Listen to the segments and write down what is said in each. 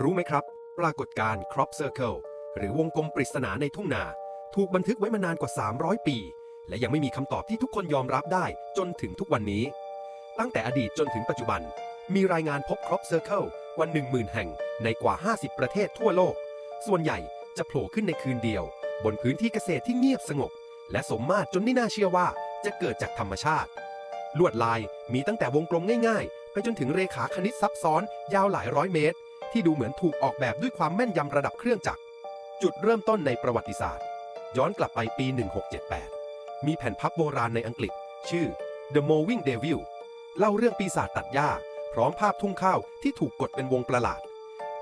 รู้ไหมครับ ปรากฏการณ์ crop circle หรือวงกลมปริศนาในทุ่งนา ถูกบันทึกไว้มานานกว่า 300 ปี และยังไม่มีคำตอบที่ทุกคนยอมรับได้จนถึงทุกวันนี้ ตั้งแต่อดีตจนถึงปัจจุบัน มีรายงานพบ crop circle กว่า10,000 แห่งในกว่า 50 ประเทศทั่วโลก ส่วนใหญ่จะโผล่ขึ้นในคืนเดียว บนพื้นที่เกษตรที่เงียบสงบ และสมมาตรจนไม่น่าเชื่อว่าจะเกิดจากธรรมชาติ ลวดลายมีตั้งแต่วงกลมง่าย ๆ ไปจนถึงเรขาคณิตซับซ้อนยาวหลายร้อยเมตร ที่ดูเหมือนถูกออกแบบด้วยความแม่นยำระดับเครื่องจักร จุดเริ่มต้นในประวัติศาสตร์ ย้อนกลับไปปี 1678 มีแผ่นพับโบราณในอังกฤษ ชื่อ The Mowing Devil เล่าเรื่องปีศาจตัดหญ้า พร้อมภาพทุ่งข้าวที่ถูกกดเป็นวงประหลาด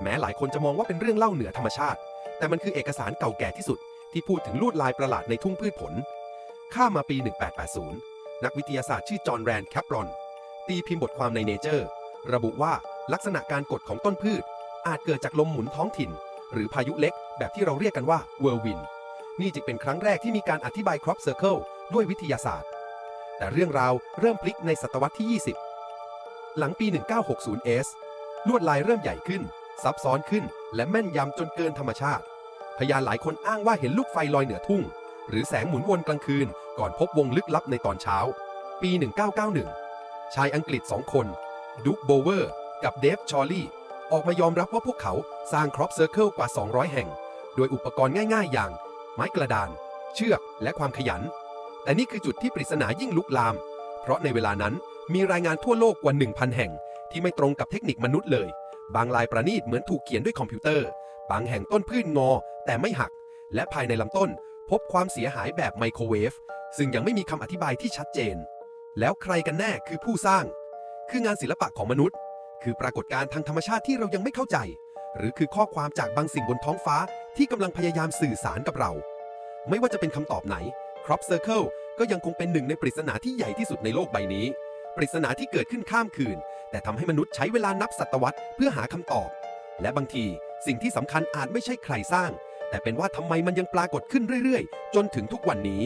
แม้หลายคนจะมองว่าเป็นเรื่องเล่าเหนือธรรมชาติ แต่มันคือเอกสารเก่าแก่ที่สุด ที่พูดถึงลวดลายประหลาดในทุ่งพืชผล ข้ามาปี 1880 นักวิทยาศาสตร์ชื่อจอห์นแรนแคปรอนตีพิมพ์บทความในเนเจอร์ระบุว่าลักษณะการกดของต้นพืช อาจเกิดจากลมหมุนท้องถิ่น หรือพายุเล็ก แบบที่เราเรียกกันว่าเวอร์วินนี่จึงเป็นครั้งแรกที่มีการอธิบาย crop circle ด้วยวิทยาศาสตร์ แต่เรื่องราวเริ่มพลิกในศตวรรษที่ 20 หลังปี 1960s ลวดลายเริ่มใหญ่ขึ้น ซับซ้อนขึ้น และแม่นยำจนเกินธรรมชาติ พยานหลายคนอ้างว่าเห็นลูกไฟลอยเหนือทุ่ง หรือแสงหมุนวนกลางคืน ก่อนพบวงลึกลับในตอนเช้า ปี 1991 ชายอังกฤษสองคน ดุ๊กโบเวอร์ กับเดฟ ชอลลี่ ออกมายอมรับว่าพวกเขาสร้างครอปเซอร์เคิลกว่า 200 แห่ง โดยอุปกรณ์ง่าย ๆ อย่าง ไม้กระดาน เชือกและความขยัน แต่นี่คือจุดที่ปริศนายิ่งลุกลาม เพราะในเวลานั้นมีรายงานทั่วโลกกว่า 1,000 แห่ง ที่ไม่ตรงกับเทคนิคมนุษย์เลย บางลายประณีตเหมือนถูกเขียนด้วยคอมพิวเตอร์ บางแห่งต้นพืชงอ แต่ไม่หัก และภายในลำต้น พบความเสียหายแบบไมโครเวฟซึ่งยังไม่มีคำอธิบายที่ชัดเจน แล้วใครกันแน่คือผู้สร้าง คืองานศิลปะของมนุษย์ คือปรากฏการณ์ทางธรรมชาติที่เรายังไม่เข้าใจ หรือคือข้อความจากบางสิ่งบนท้องฟ้าที่กำลังพยายามสื่อสารกับเรา ไม่ว่าจะเป็นคำตอบไหน Crop Circle ก็ยังคงเป็นหนึ่งในปริศนาที่ใหญ่ที่สุดในโลกใบนี้ ปริศนาที่เกิดขึ้นข้ามคืน แต่ทำให้มนุษย์ใช้เวลานับศตวรรษเพื่อหาคำตอบ และบางทีสิ่งที่สำคัญอาจไม่ใช่ใครสร้าง แต่เป็นว่าทำไมมันยังปรากฏขึ้นเรื่อย ๆ จนถึงทุกวันนี้